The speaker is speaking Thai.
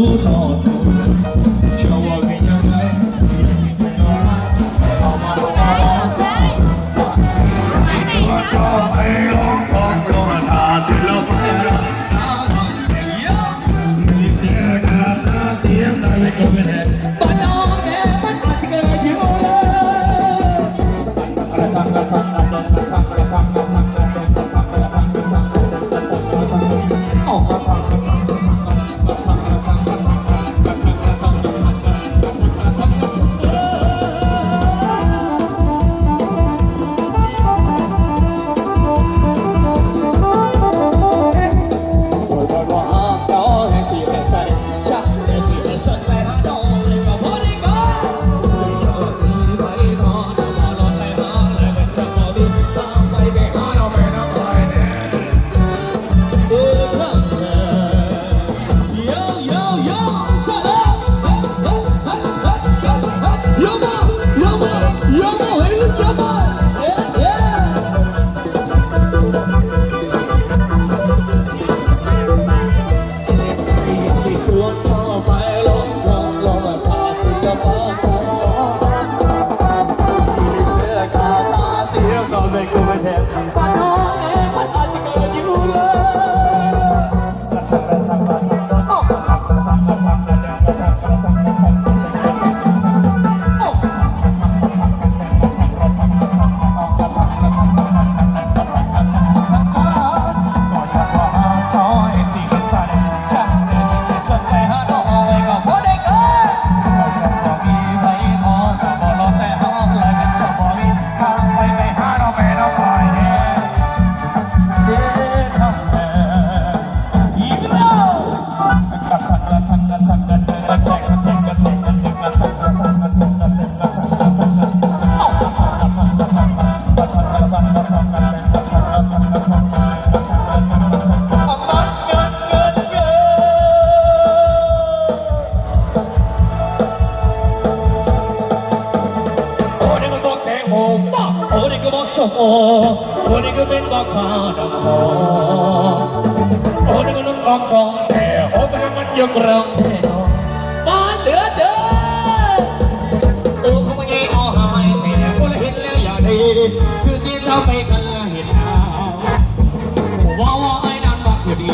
不好。 เตี้ยก็ บอกสมโอโอ้นี้ก็เป็นบอกมาดังโอโอ้นี้ก็นุ่งกองกองแต่โอ้ก็นั่งมันยกเริงตอนเหลือเดินโอ้ขาไม่ไงเอหายแต่คนเห็นแล้วอย่าดีคือที่เราไปกันแล้วเห็นเอาว่าว่าไอ้นั่นบอกอยู่ดี